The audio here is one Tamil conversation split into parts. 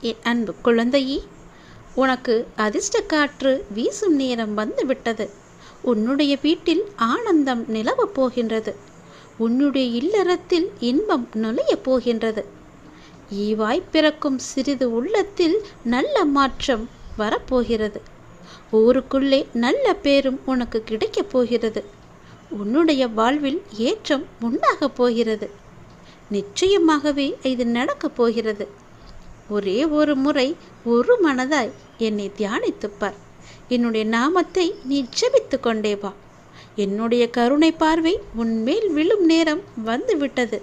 என் அன்பு குழந்தையே உனக்கு அதிர்ஷ்ட காற்று வீசும் நேரம் வந்துவிட்டது. உன்னுடைய வீட்டில் ஆனந்தம் நிலவப் போகின்றது. உன்னுடைய இல்லறத்தில் இன்பம் நுழையப் போகின்றது. ஈவாய் பிறக்கும் சிறிது உள்ளத்தில் நல்ல மாற்றம் வரப்போகிறது. ஊருக்குள்ளே நல்ல பேரும் உனக்கு கிடைக்கப் போகிறது. உன்னுடைய வாழ்வில் ஏற்றம் உண்டாகப் போகிறது. நிச்சயமாகவே இது நடக்கப் போகிறது. ஒரே ஒரு முறை ஒரு மனதாய் என்னை தியானித்துப்பார் என்னுடைய நாமத்தை நீ ஜெபித்து கொண்டே வா. என்னுடைய கருணை பார்வை உன்மேல் விழும் நேரம் வந்து விட்டது.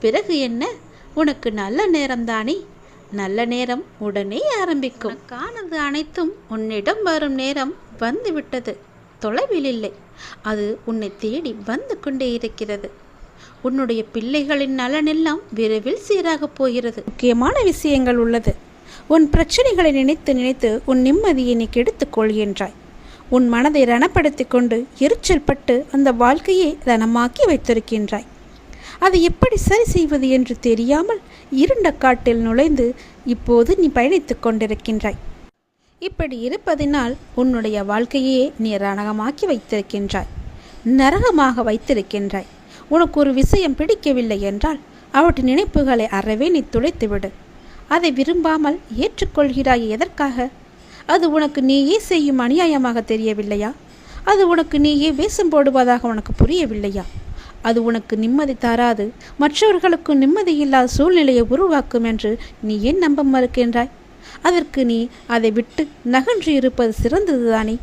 பிறகு என்ன? உனக்கு நல்ல நேரம்தானே நல்ல நேரம் உடனே ஆரம்பிக்கும். காணது அனைத்தும் உன்னிடம் வரும் நேரம் வந்து விட்டது. தொலைவில் இல்லை. அது உன்னை தேடி வந்து கொண்டே இருக்கிறது. உன்னுடைய பிள்ளைகளின் நலனெல்லாம் விரைவில் சீராகப் போகிறது. முக்கியமான விஷயங்கள் உள்ளது. உன் பிரச்சனைகளை நினைத்து நினைத்து உன் நிம்மதியை நீ கெடுத்துக் கொள்கின்றாய் உன் மனதை ரணப்படுத்திக் கொண்டு எரிச்சல் பட்டு அந்த வாழ்க்கையை ரணமாக்கி வைத்திருக்கின்றாய். அதை எப்படி சரி செய்வது என்று தெரியாமல் இருண்ட காட்டில் நுழைந்து இப்போது நீ பயணித்துக் கொண்டிருக்கின்றாய். இப்படி இருப்பதினால் உன்னுடைய வாழ்க்கையே நீ ரணகமாக்கி வைத்திருக்கின்றாய். நரகமாக வைத்திருக்கின்றாய். உனக்கு ஒரு விஷயம் பிடிக்கவில்லை என்றால் அவற்றின் நினைப்புகளை அறவே நீ துளைத்துவிடு. அதை விரும்பாமல் ஏற்றுக்கொள்கிறாய் எதற்காக? அது உனக்கு நீயே செய்யும் அநியாயமாக தெரியவில்லையா? அது உனக்கு நீயே வேஷம் போடுவதாக உனக்கு புரியவில்லையா? அது உனக்கு நிம்மதி தராது. மற்றவர்களுக்கு நிம்மதியில்லாத சூழ்நிலையை உருவாக்கும் என்று நீ ஏன் நம்ப மறுக்கின்றாய்? அதற்கு நீ அதை விட்டு நகன்று இருப்பது சிறந்ததுதானே?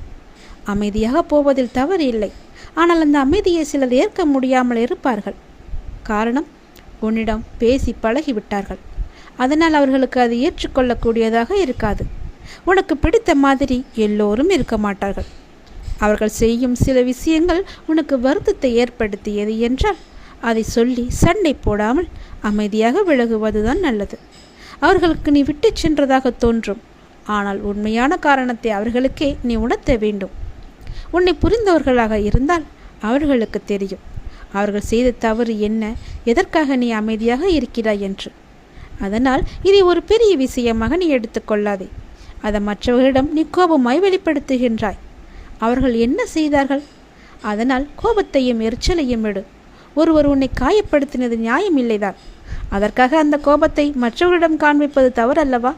அமைதியாக போவதில் தவறு இல்லை. ஆனால் அந்த அமைதியை சிலர் ஏற்க முடியாமல் இருப்பார்கள். காரணம் உன்னிடம் பேசி பழகிவிட்டார்கள். அதனால் அவர்களுக்கு அது ஏற்றுக்கொள்ளக்கூடியதாக இருக்காது. உனக்கு பிடித்த மாதிரி எல்லோரும் இருக்க மாட்டார்கள். அவர்கள் செய்யும் சில விஷயங்கள் உனக்கு வருத்தத்தை ஏற்படுத்தியது என்றால் அதை சொல்லி சண்டை போடாமல் அமைதியாக விலகுவதுதான் நல்லது. அவர்களுக்கு நீ விட்டுச் சென்றதாக தோன்றும். ஆனால் உண்மையான காரணத்தை அவர்களுக்கே நீ உணர்த்த வேண்டும். உன்னை புரிந்தவர்களாக இருந்தால் அவர்களுக்கு தெரியும். அவர்கள் செய்த தவறு என்ன? எதற்காக நீ அமைதியாக இருக்கிறாய் என்று. அதனால் இதை ஒரு பெரிய விஷயமாக நீ எடுத்துக்கொள்ளாதே அதை மற்றவர்களிடம் நீ கோபமாய் வெளிப்படுத்துகின்றாய். அவர்கள் என்ன செய்தார்கள்? அதனால் கோபத்தையும் எரிச்சலையும் விடு ஒருவர் உன்னை காயப்படுத்தினது நியாயம் இல்லைதான். அதற்காக அந்த கோபத்தை மற்றவர்களிடம் காண்பிப்பது தவறல்லவா?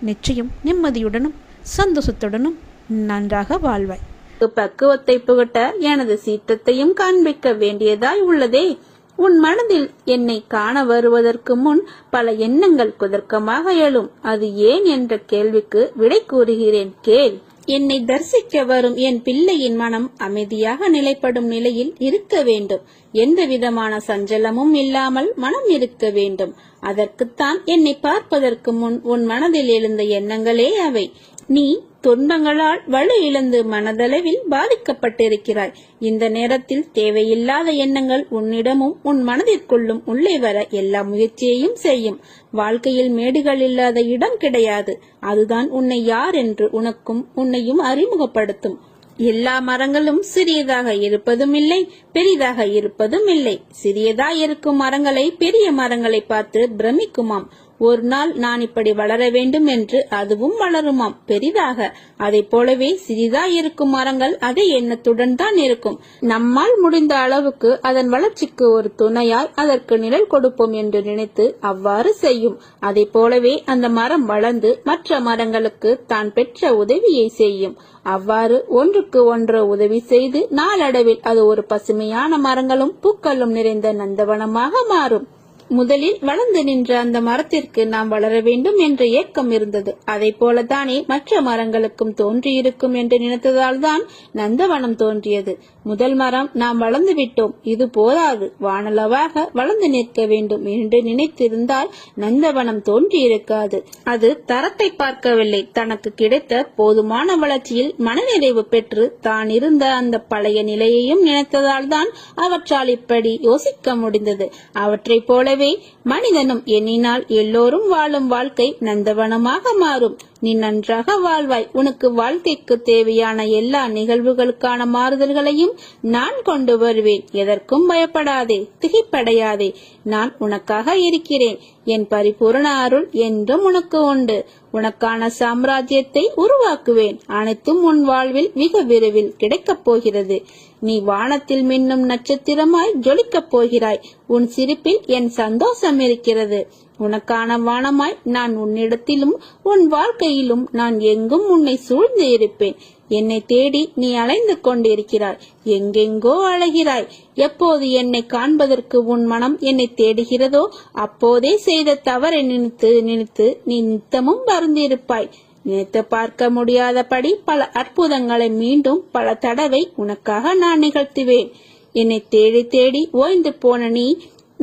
நிச்சயம் நிம்மதியுடனும் சந்தோஷத்துடனும் நன்றாக வாழ்வாய். பக்குவத்தை புகட்ட எனது சீற்றத்தையும் காண்பிக்க வேண்டியதாய் உள்ளதே. உன் மனதில் என்னை காண வருவதற்கு முன் பல எண்ணங்கள் குதர்க்கமாக எழும். அது ஏன் என்ற கேள்விக்கு விடை கூறுகிறேன். கேள். என்னை தரிசிக்க வரும் என் பிள்ளையின் மனம் அமைதியாக நிலைப்படும் நிலையில் இருக்க வேண்டும். எந்த விதமான சஞ்சலமும் இல்லாமல் மனம் இருக்க வேண்டும். அதற்குத்தான் என்னை பார்ப்பதற்கு முன் உன் மனதில் எழுந்த எண்ணங்களே அவை. நீ துன்பங்களால் வலு இழந்து மனதளவில் பாதிக்கப்பட்டிருக்கிறாய். இந்த நேரத்தில் தேவையில்லாத எண்ணங்கள் உன்னிடமும் உன் மனதிற்குள்ளும் உள்ளே வர எல்லா முயற்சியையும் செய்யும். வாழ்க்கையில் மேடுகள் இல்லாத இடம் கிடையாது. அதுதான் உன்னை யார் என்று உனக்கும் உன்னையும் அறிமுகப்படுத்தும். எல்லா மரங்களும் சிறியதாக இருப்பதும் இல்லை பெரிதாக இருப்பதும் இல்லை. சிறியதா இருக்கும் மரங்களை பெரிய மரங்களை பார்த்து பிரமிக்குமாம். ஒரு நாள் நான் இப்படி வளர வேண்டும் என்று அதுவும் வளருமாம். பெரிதாக. அதை போலவே சிறிதா இருக்கும் மரங்கள் அதே எண்ணத்துடன் தான் இருக்கும். நம்மால் முடிந்த அளவுக்கு அதன் வளர்ச்சிக்கு ஒரு துணையாய் அதற்கு நிழல் கொடுப்போம் என்று நினைத்து அவ்வாறு செய்யும். அதை போலவே அந்த மரம் வளர்ந்து மற்ற மரங்களுக்கு தான் பெற்ற உதவியை செய்யும். அவ்வாறு ஒன்றுக்கு ஒன்று உதவி செய்து நாளடைவில் அது ஒரு பசுமையான மரங்களும் பூக்களும் நிறைந்த நந்தவனமாக மாறும். முதலில் வளர்ந்து நின்ற அந்த மரத்திற்கு நாம் வளர வேண்டும் என்ற ஏக்கம் இருந்தது. அதை போலதானே மற்ற மரங்களுக்கும் தோன்றியிருக்கும் என்று நினைத்ததால் தான் நந்தவனம் தோன்றியது. முதல் மரம் நாம் வளர்ந்து விட்டோம். இது போதாது. வானளவாக வளர்ந்து நிற்க வேண்டும் என்று நினைத்திருந்தால் நந்தவனம் தோன்றியிருக்காது. அது தரத்தை பார்க்கவில்லை. தனக்கு கிடைத்த போதுமான வளர்ச்சியில் மனநிறைவு பெற்று தான் இருந்த அந்த பழைய நிலையையும் நினைத்ததால் தான் அவற்றால் இப்படி யோசிக்க முடிந்தது. அவற்றைப் போலவே மனிதனும் எண்ணினால் எல்லோரும் வாழும் வாழ்க்கை நந்தவனமாக மாறும். நீ நன்றாக வாழ்வாய். உனக்கு வாழ்க்கைக்கு தேவையான எல்லா நிகழ்வுகளுக்கான மாறுதல்களையும் நான் கொண்டு வருவேன். எதற்கும் பயப்படாதே திகைப்படையாதே. நான் உனக்காக இருக்கிறேன். என் பரிபூரண அருள் என்றும் உனக்கு உண்டு. உனக்கான சாம்ராஜ்யத்தை உருவாக்குவேன். அனைத்தும் உன் வாழ்வில் மிக விரைவில் கிடைக்கப் போகிறது. நீ வானத்தில் மின்னும் நட்சத்திரமாய் ஜொலிக்கப் போகிறாய். உன் சிரிப்பில் என் சந்தோஷம் இருக்கிறது. உனக்கான வானமாய் நான் உன்னிடத்திலும் உன் வாழ்க்கையிலும் நான் எங்கும் உன்னை சூழ்ந்து இருப்பேன் என்னை தேடி நீ அலைந்து கொண்டிருக்கிறாய். எங்கெங்கோ அழகிறாய் எப்போது என்னை காண்பதற்கு உன் மனம் என்னை தேடுகிறதோ அப்போதே செய்த தவறை நினைத்து நினைத்து நீ நித்தமும் வருந்திருப்பாய். நினைத்து பார்க்க முடியாதபடி பல அற்புதங்களை மீண்டும் பல தடவை உனக்காக நான் நிகழ்த்துவேன். என்னை தேடி தேடி ஓய்ந்து போன நீ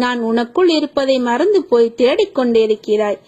நான் உனக்குள் இருப்பதை மறந்து போய் தேடிக்கொண்டிருக்கிறாய்.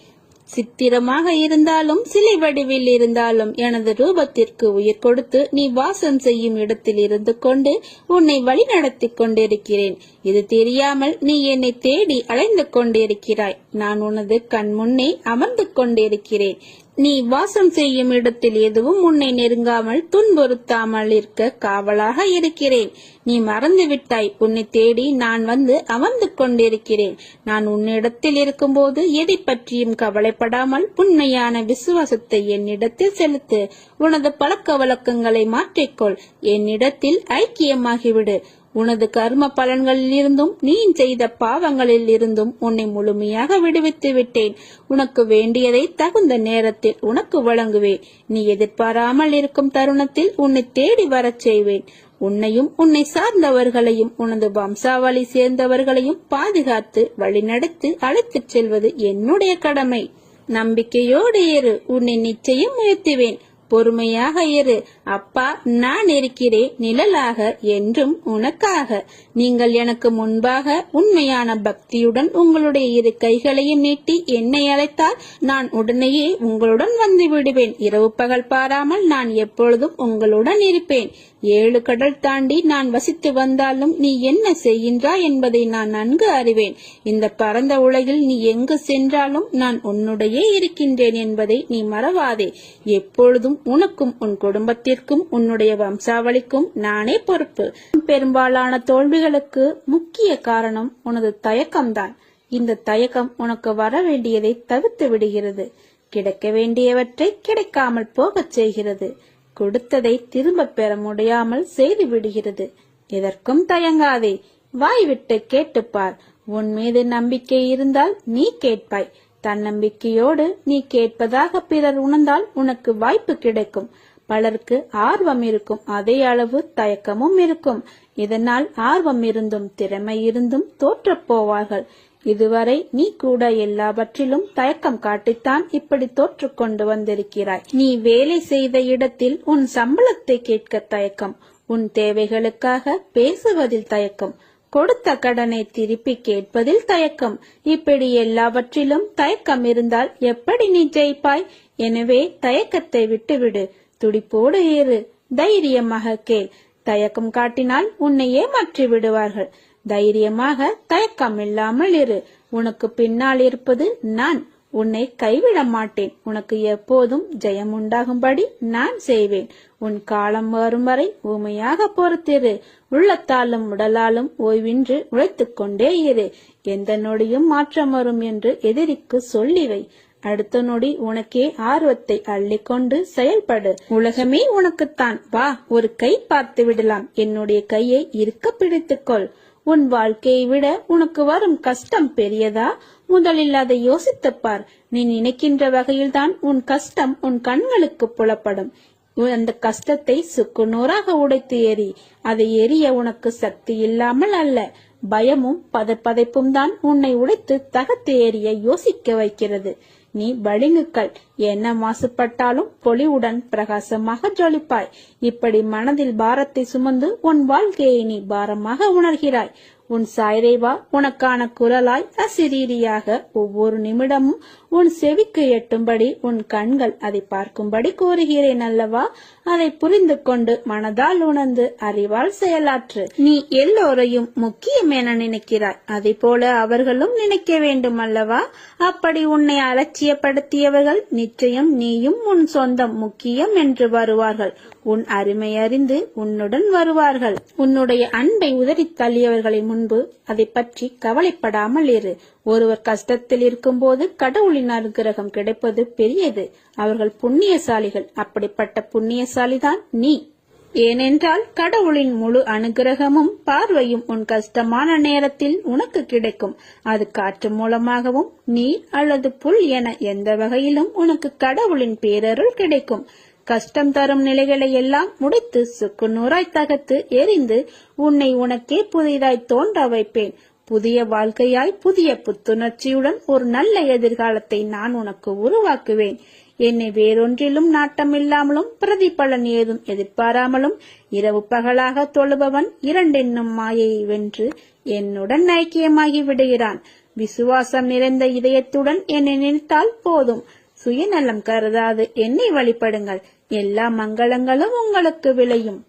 சித்திரமாக இருந்தாலும் சிலை வடிவில் இருந்தாலும் எனது ரூபத்திற்கு உயிர் கொடுத்து நீ வாசம் செய்யும் இடத்தில் இருந்து கொண்டு உன்னை வழிநடத்தி கொண்டிருக்கிறேன். இது தெரியாமல் நீ என்னை தேடி அலைந்து கொண்டிருக்கிறாய். நான் உனது கண் முன்னே அமர்ந்து கொண்டிருக்கிறேன். நீ வாசம் செய்யும் இடத்தில் எதுவும் உன்னை நெருங்காமல் துன்புறுத்தாமல் இருக்க காவலாக இருக்கிறேன். நீ மறந்து விட்டாய் உன்னை தேடி நான் வந்து அமர்ந்து கொண்டிருக்கிறேன். நான் உன்னிடத்தில் இருக்கும்போது எதை பற்றியும் கவலைப்படாமல் உண்மையான விசுவாசத்தை என்னிடத்தில் செலுத்து. உனது பழக்க வழக்கங்களை மாற்றிக்கொள். என்னிடத்தில் ஐக்கியமாகிவிடு. உனது கர்ம பலன்களில் இருந்தும் நீ செய்த பாவங்களில் இருந்தும் உன்னை முழுமையாக விடுவித்து விட்டேன். உனக்கு வேண்டியதை தகுந்த நேரத்தில் உனக்கு வழங்குவேன் நீ எதிர்பாராமல் இருக்கும் தருணத்தில் உன்னை தேடி வரச் செய்வேன். உன்னையும் உன்னை சார்ந்தவர்களையும் உனது வம்சாவளி சேர்ந்தவர்களையும் பாதுகாத்து வழிநடத்து அழைத்துச் செல்வது என்னுடைய கடமை. நம்பிக்கையோடு ஏறு. உன்னை நிச்சயம் உயர்த்துவேன். பொறுமையாக இரு. அப்பா நான் இருக்கிறேன் நிழலாக என்றும் உனக்காக. நீங்கள் எனக்கு முன்பாக உண்மையான பக்தியுடன் உங்களுடைய இரு கைகளையும் நீட்டி என்னை அழைத்தால் நான் உடனேயே உங்களுடன் வந்து விடுவேன். இரவு பகல் பாராமல் நான் எப்பொழுதும் உங்களுடன் இருப்பேன். ஏழு கடல் தாண்டி நான் வசித்து வந்தாலும் நீ என்ன செய்கின்றாய் என்பதை நான் நன்கு அறிவேன். இந்த பரந்த உலகில் நீ எங்கு சென்றாலும் நான் உன்னுடைய இருக்கின்றேன் என்பதை நீ மறவாதே. எப்பொழுதும் உனக்கும் உன் குடும்பத்திற்கும் உன்னுடைய வம்சாவளிக்கும் நானே பொறுப்பு. பெரும்பாலான தோல்விகளுக்கு முக்கிய காரணம் உனது தயக்கம்தான். இந்த தயக்கம் உனக்கு வர வேண்டியதை தவிர்த்து விடுகிறது. கிடைக்க வேண்டியவற்றை கிடைக்காமல் போகச் செய்கிறது. கொடுத்ததை திரும்பப் பெற முடியாமல் செய்து விடுகிறது. எதற்கும் தயங்காதே. வாய்விட்டு கேட்டுப்பார். உன் மீது நம்பிக்கை இருந்தால் நீ கேட்பாய். தன்னம்பிக்கையோடு நீ கேட்பதாக பிறர் உணர்ந்தால் உனக்கு வாய்ப்பு கிடைக்கும். பலருக்கு ஆர்வம் இருக்கும். அதே அளவு தயக்கமும் இருக்கும். இதனால் ஆர்வம் இருந்தும் திறமை இருந்தும் தோற்றப் போவார்கள். இதுவரை நீ கூட எல்லாவற்றிலும் தயக்கம் காட்டித்தான் இப்படி தோற்றுக்கொண்டு வந்திருக்கிறாய். நீ வேலை செய்த இடத்தில் உன் சம்பளத்தை கேட்க தயக்கம். உன் தேவைகளுக்காக பேசுவதில் தயக்கம். கொடுத்த கடனை திருப்பி கேட்பதில் தயக்கம். இப்படி எல்லாவற்றிலும் தயக்கம் இருந்தால் எப்படி நீ ஜெயிப்பாய்? எனவே தயக்கத்தை விட்டுவிடு. துடிப்போடு ஏறு. தைரியமாக கேள். தயக்கம் காட்டினால் உன்னை ஏமாற்றி விடுவார்கள். தைரியமாக தயக்கம் இல்லாமல் இரு. உனக்கு பின்னால் இருப்பது நான். உன்னை கைவிட மாட்டேன் உனக்கு எப்போதும் ஜெயம் உண்டாகும்படி நான் செய்வேன். உன் காலம் வரும் வரை ஊமையாக பொறுத்திரு. உள்ளத்தாலும் உடலாலும் ஓய்வின்றி உழைத்துக் கொண்டே இரு. எந்த நொடியும் மாற்றம் வரும் என்று எதிரிக்கு சொல்லிவை அடுத்த நொடி உனக்கே ஆர்வத்தை அள்ளிக்கொண்டு செயல்படு. உலகமே உனக்குத்தான். வா ஒரு கை பார்த்து விடலாம். என்னுடைய கையை இருக்க பிடித்துக்கொள். உன் வாழ்க்கையை விட உனக்கு வரும் கஷ்டம் பெரியதா? முதலில் அதை யோசித்துப் பார் நீ நினைக்கின்ற வகையில்தான் உன் கஷ்டம் உன் கண்களுக்கு புலப்படும். அந்த கஷ்டத்தை சுக்குநூறாக உடைத்து எறி அதை எரிய உனக்கு சக்தி இல்லாமல் அல்ல. பயமும் பதப்பதைப்பும் தான் உன்னை உடைத்து தகத்தேறிய யோசிக்க வைக்கிறது. நீ பளிங்குக்கள் என்ன மாசுபட்டாலும் பொலிவுடன் பிரகாசமாக ஜொலிப்பாய். இப்படி மனதில் பாரத்தை சுமந்து உன் வாழ்க்கையை நீ பாரமாக உணர்கிறாய். உன் சாய்ரேவா உனக்கான குரலாய் அசிரீரியாக ஒவ்வொரு நிமிடமும் உன் செவிக்கு எட்டும்படி உன் கண்கள் அதை பார்க்கும்படி கூறுகிறேன் அல்லவா? அதை புரிந்து கொண்டு மனதால் உணர்ந்து அறிவால் செயலாற்று. நீ எல்லோரையும் முக்கியம் என நினைக்கிறாய். அதை போல அவர்களும் நினைக்க வேண்டும் அல்லவா? அப்படி உன்னை அலட்சியப்படுத்தியவர்கள் நிச்சயம் நீயும் உன் சொந்தம் முக்கியம் என்று வருவார்கள். உன் அருமை அறிந்து உன்னுடன் வருவார்கள். உன்னுடைய அன்பை உதறி தள்ளியவர்களை முன்பு அதை பற்றி கவலைப்படாமல் இரு. ஒருவர் கஷ்டத்தில் இருக்கும்போது கடவுளின் அனுகிரகம் கிடைப்பது பெரியது. அவர்கள் புண்ணியசாலிகள். அப்படிப்பட்ட புண்ணியசாலிதான் நீ. ஏனென்றால் கடவுளின் முழு அனுகிரகமும் பார்வையும் உன் கஷ்டமான நேரத்தில் உனக்கு கிடைக்கும். அது காற்று மூலமாகவும் நீர் அல்லது புல் என எந்த வகையிலும் உனக்கு கடவுளின் பேரருள் கிடைக்கும். கஷ்டம் தரும் நிலைகளை எல்லாம் முடித்து சுக்கு நூறாய் தகர்த்து எரிந்து உன்னை உனக்கே புதிதாய் தோன்ற வைப்பேன். புதிய வாழ்க்கையாய் புதிய புத்துணர்ச்சியுடன் ஒரு நல்ல எதிர்காலத்தை நான் உனக்கு உருவாக்குவேன். என்னை வேறொன்றிலும் நாட்டமில்லாமலும் பிரதிபலன் ஏதும் எதிர்பாராமலும் இரவு பகலாக தொழுபவன் இரண்டென்னும் மாயையை வென்று என்னுடன் ஐக்கியமாகி விடுகிறான். விசுவாசம் நிறைந்த இதயத்துடன் என்னை நினைத்தால் போதும். சுயநலம் கருதாது. என்னை வழிபடுங்கள். எல்லா மங்களங்களும் உங்களுக்கு விளையும்.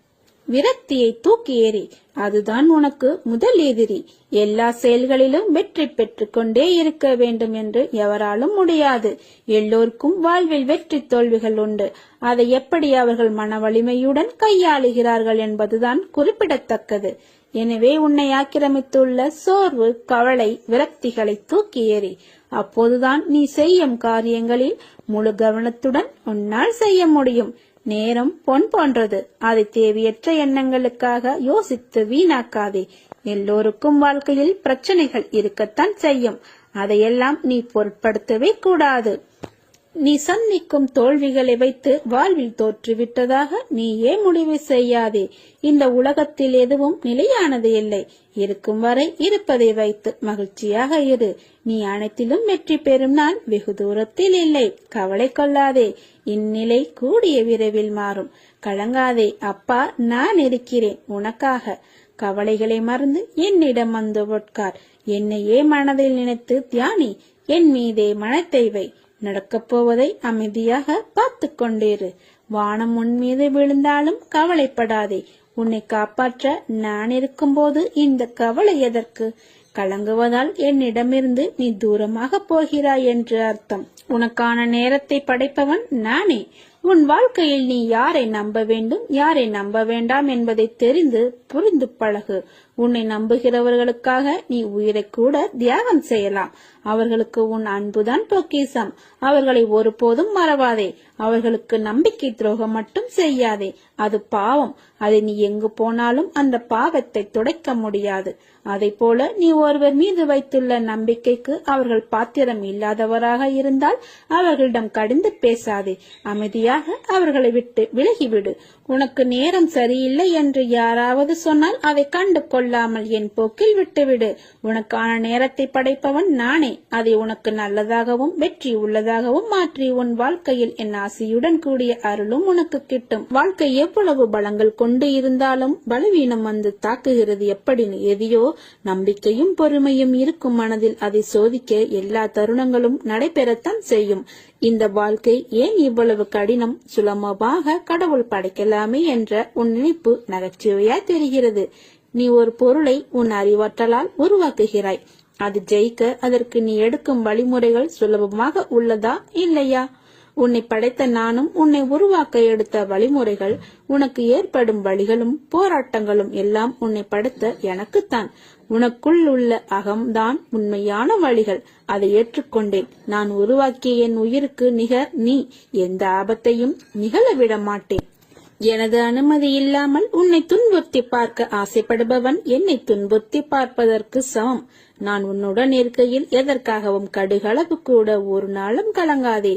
விரக்தியை தூக்கி ஏறி அதுதான் உனக்கு முதல் எதிரி. எல்லா செயல்களிலும் வெற்றி பெற்றுக்கொண்டே இருக்க வேண்டும் என்று எவராலும் முடியாது. எல்லோருக்கும் வாழ்வில் வெற்றி தோல்விகள் உண்டு. அதை எப்படி அவர்கள் மன வலிமையுடன் கையாளுகிறார்கள் என்பதுதான் குறிப்பிடத்தக்கது. எனவே உன்னை ஆக்கிரமித்துள்ள சோர்வு கவலை விரக்திகளை தூக்கி ஏறி அப்போதுதான் நீ செய்யும் காரியங்களில் முழு கவனத்துடன் உன்னால் செய்ய முடியும். நேரம் பொன் போன்றது. அதை தேவையற்ற எண்ணங்களுக்காக யோசித்து வீணாக்காதே. எல்லோருக்கும் வாழ்க்கையில் பிரச்சனைகள் இருக்கத்தான் செய்யும். அதையெல்லாம் நீ பொருட்படுத்தவே கூடாது. நீ சந்திக்கும் தோல்விகளை வைத்து வாழ்வில் தோற்றுவிட்டதாக நீயே முடிவு செய்யாதே. இந்த உலகத்தில் எதுவும் நிலையானது இல்லை. இருக்கும் வரை இருப்பதை வைத்து மகிழ்ச்சியாக இரு. நீ அனைத்திலும் வெற்றி பெறும் நாள் வெகு தூரத்தில் இல்லை. கவலை கொள்ளாதே. இந்நிலை கூடிய விரைவில் மாறும். கலங்காதே. அப்பா நான் இருக்கிறேன். உனக்காக. கவலைகளை மறந்து என்னிடம் வந்து உட்கார். என்னையே மனதில் நினைத்து தியானி. என் மீதே மனத்தை வை. நடக்கப் போவதை அமைதியாக பார்த்து கொண்டிரு. வானம் உன் மீது விழுந்தாலும் கவலைப்படாதே. உன்னை காப்பாற்ற நான் இருக்கும்போது இந்த கவலை எதற்கு? கலங்குவதால் என்னிடமிருந்து நீ தூரமாக போகிறாய் என்று அர்த்தம். உனக்கான நேரத்தை படைப்பவன் நானே. உன் வாழ்க்கையில் நீ யாரை நம்ப வேண்டும் யாரை நம்ப வேண்டாம் என்பதை தெரிந்து புரிந்து பழகு. உன்னை நம்புகிறவர்களுக்காக நீ உயிரை கூட தியாகம் செய்யலாம். அவர்களுக்கு உன் அன்புதான் பொக்கிசம் அவர்களை ஒருபோதும் மறவாதே. அவர்களுக்கு நம்பிக்கை துரோகம் மட்டும் செய்யாதே. அது பாவம். அதை நீ எங்கு போனாலும் அந்த பாவத்தை துடைக்க முடியாது. அதை போல நீ ஒருவர் மீது வைத்துள்ள நம்பிக்கைக்கு அவர்கள் பாத்திரம் இல்லாதவராக இருந்தால் அவர்களிடம் கடிந்து பேசாதே. அமைதியாக அவர்களை விட்டு விலகிவிடு. உனக்கு நேரம் சரியில்லை என்று யாராவது சொன்னால் அதை கண்டு கொள்ளாமல் என் போக்கில் விட்டுவிடு. உனக்கான நேரத்தை படைப்பவன் நானே. அதை உனக்கு நல்லதாகவும் வெற்றி உள்ளதாகவும் மாற்றி உன் வாழ்க்கையில் என் ஆசையுடன் கூடிய அருளும் உனக்கு கிட்டும். வாழ்க்கை எவ்வளவு பலங்கள் கொண்டு இருந்தாலும் பலவீனம் வந்து தாக்குகிறது எப்படி எதையோ நம்பிக்கையும் பொறுமையும் இருக்கும் மனதில் அதை சோதிக்க எல்லா தருணங்களும் நடைபெறத்தான் செய்யும். இந்த வாழ்க்கை ஏன் இவ்வளவு கடினம்? சுலபமாக கடவுள் படைக்கலாமே என்ற உன் நினைப்பு நகைச்சுவையாய் தெரிகிறது. நீ ஒரு பொருளை உன் அறிவாற்றலால் உருவாக்குகிறாய். அது ஜெயிக்க அதற்கு நீ எடுக்கும் வழிமுறைகள் சுலபமாக உள்ளதா இல்லையா? உன்னை படைத்த நானும் உன்னை உருவாக்க எடுத்த வழிமுறைகள் உனக்கு ஏற்படும் வழிகளும் போராட்டங்களும் எல்லாம் உன்னை படைத்த எனக்குத்தான். உனக்குள் உள்ள அகம்தான் உண்மையான வழிகள். அதை ஏற்றுக்கொண்டேன். நான் உருவாக்கிய என் உயிருக்கு நிகர் நீ. எந்த ஆபத்தையும் நிகழ விட மாட்டேன் எனது அனுமதி இல்லாமல் உன்னை துன்புறுத்தி பார்க்க ஆசைப்படுபவன் என்னை துன்புறுத்தி பார்ப்பதற்கு சமம். நான் உன்னுடன் இருக்கையில் எதற்காகவும் கடுகளவு கூட ஒரு நாளும் கலங்காதே.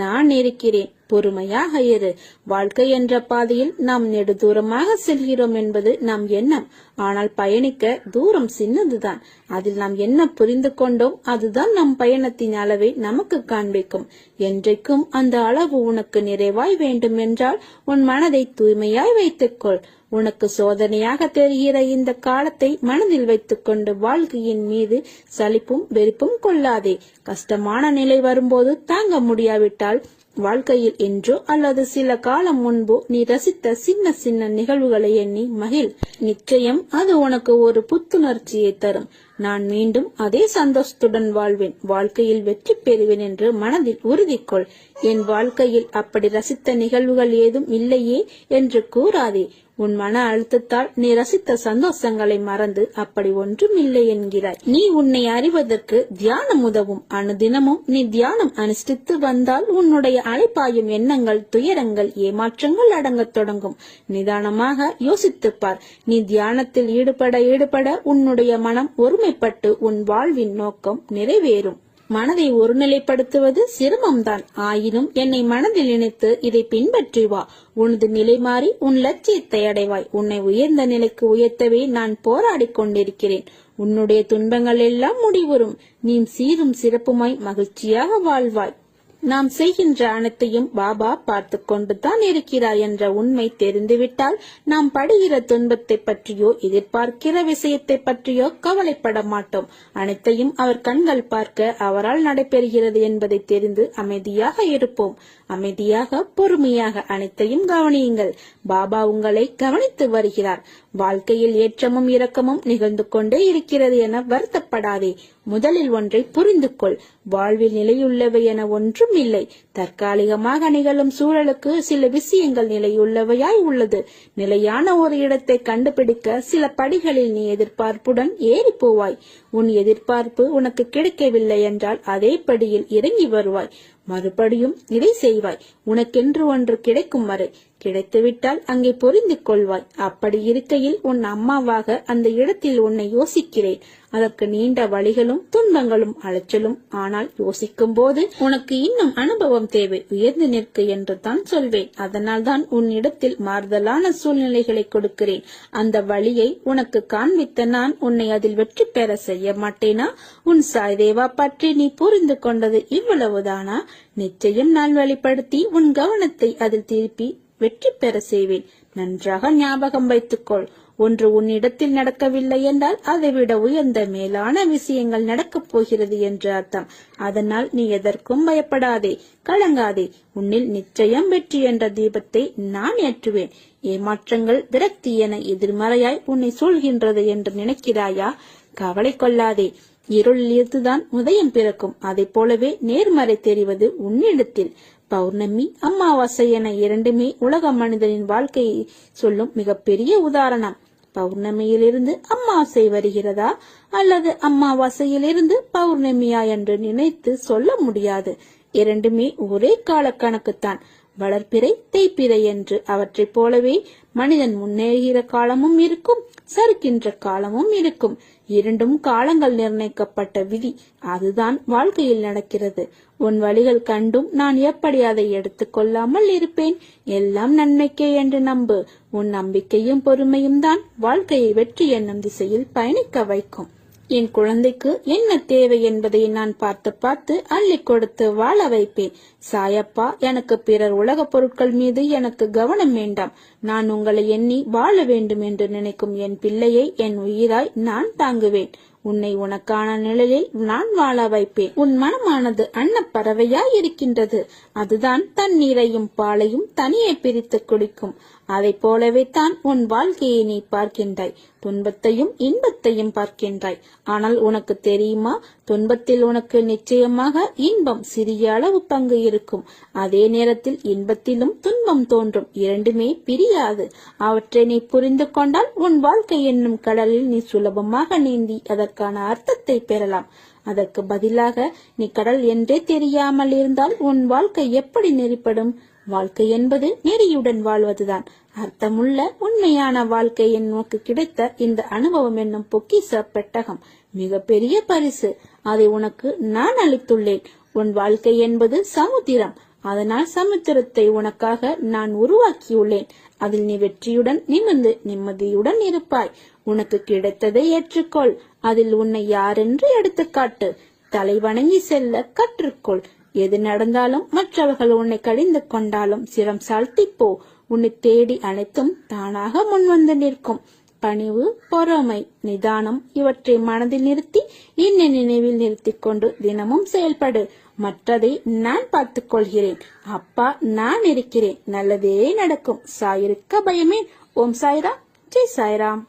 நான் இருக்கிறேன். பொறுமையாக இரு. வாழ்க்கை என்ற பாதையில் நாம் நெடுதூரமாக செல்கிறோம் என்பது நம் எண்ணம். ஆனால் பயணிக்க தூரம் சின்னதுதான். அதில் நாம் என்ன புரிந்து கொண்டோம் அதுதான் நம் பயணத்தின் அளவை நமக்கு காண்பிக்கும். என்றைக்கும் அந்த அளவு உனக்கு நிறைவாய் வேண்டும் என்றால் உன் மனதை தூய்மையாய் வைத்துக்கொள் உனக்கு சோதனையாக தெரிகிற இந்த காலத்தை மனதில் வைத்துக்கொண்டு வாழ்க்கையின் மீது சலிப்பும் வெறுப்பும் கொள்ளாதே. கஷ்டமான நிலை வரும்போது தாங்க முடியாவிட்டால் வாழ்க்கையில் என்றோ அல்லது சில காலம் முன்போ நீ ரசித்த சின்ன சின்ன நிகழ்வுகளை எண்ணி மகிழ். நிச்சயம் அது உனக்கு ஒரு புத்துணர்ச்சியை தரும். நான் மீண்டும் அதே சந்தோஷத்துடன் வாழ்வேன். வாழ்க்கையில் வெற்றி பெறுவேன் என்று மனதில் உறுதி கொள் என் வாழ்க்கையில் அப்படி ரசித்த நிகழ்வுகள் ஏதும் இல்லையே என்று கூறாதே. உன் மன அழுத்தத்தால் நீ ரசித்த சந்தோஷங்களை மறந்து அப்படி ஒன்றும் இல்லை என்கிறாய். நீ உன்னை அறிவதற்கு தியானம் உதவும். அனுதினமும் நீ தியானம் அனுஷ்டித்து வந்தால் உன்னுடைய அலைப்பாயும் எண்ணங்கள் துயரங்கள் ஏமாற்றங்கள் அடங்கத் தொடங்கும். நிதானமாக யோசித்துப்பார் நீ தியானத்தில் ஈடுபட ஈடுபட உன்னுடைய மனம் ஒருமைப்பட்டு உன் வாழ்வின் நோக்கம் நிறைவேறும். மனதை ஒருநிலைப்படுத்துவது சிரமம்தான். ஆயினும் என்னை மனதில் நினைத்து இதை பின்பற்றி வா. உனது நிலை மாறி உன் லட்சியத்தை அடைவாய். உன்னை உயர்ந்த நிலைக்கு உயர்த்தவே நான் போராடிக் கொண்டிருக்கிறேன். உன்னுடைய துன்பங்கள் எல்லாம் முடிவுறும். நீ சீரும் சிறப்புமாய் மகிழ்ச்சியாக வாழ்வாய். நாம் செய்கின்ற அனைத்தையும் பாபா பார்த்து கொண்டுதான் இருக்கிறார் என்ற உண்மை தெரிந்துவிட்டால் நாம் படுகிற துன்பத்தை பற்றியோ எதிர்பார்க்கிற விஷயத்தை பற்றியோ கவலைப்பட மாட்டோம். அனைத்தையும் அவர் கண்கள் பார்க்க அவரால் நடைபெறுகிறது என்பதை தெரிந்து அமைதியாக இருப்போம். அமைதியாக பொறுமையாக அனைத்தையும் கவனியுங்கள். பாபா உங்களை கவனித்து வருகிறார். வாழ்க்கையில் ஏற்றமும் இரக்கமும் நிகழ்ந்து கொண்டே இருக்கிறது என வருத்தப்படாதே. முதலில் ஒன்றை புரிந்து கொள். வாழ்வில் நிலையுள்ளவை என ஒன்றும் இல்லை. தற்காலிகமாக நிகழும் சூழலுக்கு சில விஷயங்கள் நிலையுள்ளவையாய் உள்ளது. நிலையான ஒரு இடத்தை கண்டுபிடிக்க சில படிகளில் நீ எதிர்பார்ப்புடன் ஏறி போவாய். உன் எதிர்பார்ப்பு உனக்கு கிடைக்கவில்லை என்றால் அதே படியில் இறங்கி வருவாய். மறுபடியும் இதை செய்வாய். உனக்கென்று ஒன்று கிடைக்கும் வரை கிடைத்துவிட்டால் அங்கே பொறிந்து கொள்வாய். அப்படி இருக்கையில் உன் அம்மாவாக அந்த இடத்தில் உன்னை யோசிக்கிறேன். அதற்கு நீண்ட வழிகளும் துன்பங்களும் அலைச்சலும் ஆனால் யோசிக்கும் போது உனக்கு இன்னும் அனுபவம் தேவை. உயர்ந்து நிற்க என்று தான் சொல்வேன். அதனால் தான் உன் இடத்தில் மாறுதலான சூழ்நிலைகளை கொடுக்கிறேன். அந்த வழியை உனக்கு காண்பித்த நான் உன்னை அதில் வெற்றி பெற செய்ய மாட்டேனா? உன் சாய்தேவா பற்றி நீ புரிந்து கொண்டது இவ்வளவுதானா? நிச்சயம் நான் வெளிப்படுத்தி உன் கவனத்தை அதில் திருப்பி வெற்றி பெற செய்வேன். நன்றாக ஞாபகம் வைத்துக்கொள். ஒன்று உன்னிடத்தில் நடக்கவில்லை என்றால் அதைவிட உயர்ந்த மேலான விஷயங்கள் நடக்கப் போகிறது என்று அர்த்தம். அதனால் நீ எதற்கும் பயப்படாதே. கலங்காதே. உன்னில் நிச்சயம் வெற்றி என்ற தீபத்தை நான் ஏற்றுவேன். ஏமாற்றங்கள் விரக்தி என எதிர்மறையாய் உன்னை சூழ்கின்றது என்று நினைக்கிறாயா? கவலை கொள்ளாதே. இருளிலிருந்துதான் உதயம் பிறக்கும். அதைப் போலவே நேர்மறை தெரிவது உன்னிடத்தில். பௌர்ணமி அமாவாசை என இரண்டுமே உலக மனிதனின் வாழ்க்கையை சொல்லும் மிகப்பெரிய உதாரணம். பௌர்ணமியிலிருந்து அமாவாசை வருகிறதா? அல்லது அமாவாசையிலிருந்து பௌர்ணமியா என்று நினைத்து சொல்ல முடியாது. இரண்டுமே ஒரே கால கணக்குத்தான் வளர்ப்பிறை தேய்ப்பிறை என்று அவற்றைப் போலவே மனிதன் முன்னேறுகிற காலமும் இருக்கும் சறுக்கின்ற காலமும் இருக்கும். இரண்டும் காலங்கள் நிர்ணயிக்கப்பட்ட விதி. அதுதான் வாழ்க்கையில் நடக்கிறது. உன் வழிகள் கண்டும் நான் எப்படி அதை எடுத்துக்கொள்ளாமல் இருப்பேன்? எல்லாம் நன்மைக்கே என்று நம்பு. உன் நம்பிக்கையும் பொறுமையும் தான் வாழ்க்கையை வெற்றி என்னும் திசையில் பயணிக்க வைக்கும். என் குழந்தைக்கு என்ன தேவை என்பதை நான் பார்த்து பார்த்து அள்ளி கொடுத்து வாழ வைப்பேன். சாயப்பா எனக்கு பிறர் உலகப் பொருட்கள் மீது எனக்கு கவனம் வேண்டாம். நான் உங்களை எண்ணி வாழ வேண்டும் என்று நினைக்கும் என் பிள்ளையை என் உயிராய் நான் தாங்குவேன். உன்னை உனக்கான நிழலில் நான் வாழ வைப்பேன். உன் மனமானது அன்னப்பறவையாய் இருக்கின்றது. அதுதான் தண்ணீரையும் பாலையும் தனியே பிரித்து குடிக்கும். அதைப் போலவே தான் உன் வாழ்க்கையை நீ பார்க்கின்றாய். துன்பத்தையும் இன்பத்தையும் பார்க்கின்றாய். ஆனால் உனக்கு தெரியுமா? துன்பத்தில் உனக்கு நிச்சயமாக இன்பம் சிறிய அளவு பங்கு இருக்கும். அதே நேரத்தில் இன்பத்திலும் துன்பம் தோன்றும். இரண்டுமே பிரியாது. அவற்றை நீ புரிந்து கொண்டால் உன் வாழ்க்கை என்னும் கடலில் நீ சுலபமாக நீந்தி அதற்கான அர்த்தத்தை பெறலாம். அதற்கு பதிலாக நீ கடல் என்றே தெரியாமல் இருந்தால் உன் வாழ்க்கை எப்படி நெறிப்படும்? வாழ்க்கை என்பது நெறியுடன் வாழ்வதுதான். அர்த்தமுள்ள உண்மையான வாழ்க்கை உனக்கு கிடைத்த இந்த அனுபவம் என்னும் பொக்கிச பெட்டகம். மிக பெரிய பரிசு. அதை உனக்கு நான் அளித்துள்ளேன். உன் வாழ்க்கை என்பது சமுத்திரம். அதனால் சமுத்திரத்தை உனக்காக நான் உருவாக்கியுள்ளேன். அதில் நீ வெற்றியுடன் நிமிர்ந்து நிம்மதியுடன் இருப்பாய். உனக்கு கிடைத்ததை ஏற்றுக்கொள். அதில் உன்னை யாரென்று எடுத்துக்காட்டு. தலை வணங்கி செல்ல கற்றுக்கொள். எது நடந்தாலும் மற்றவர்கள் உன்னை கடிந்து கொண்டாலும் சிரம் சாழ்த்திப் போ உன்னை தேடி அனைத்தும் தானாக முன்வந்து நிற்கும். பணிவு பொறாமை நிதானம் இவற்றை மனதில் நிறுத்தி என்னை நினைவில் நிறுத்திக் கொண்டு தினமும் செயல்படு. மற்றதை நான் பார்த்துக் கொள்கிறேன். அப்பா நான் இருக்கிறேன். நல்லதே நடக்கும். சாயிருக்க பயமே. ஓம் சாய்ராம். ஜெய் சாய்ராம்.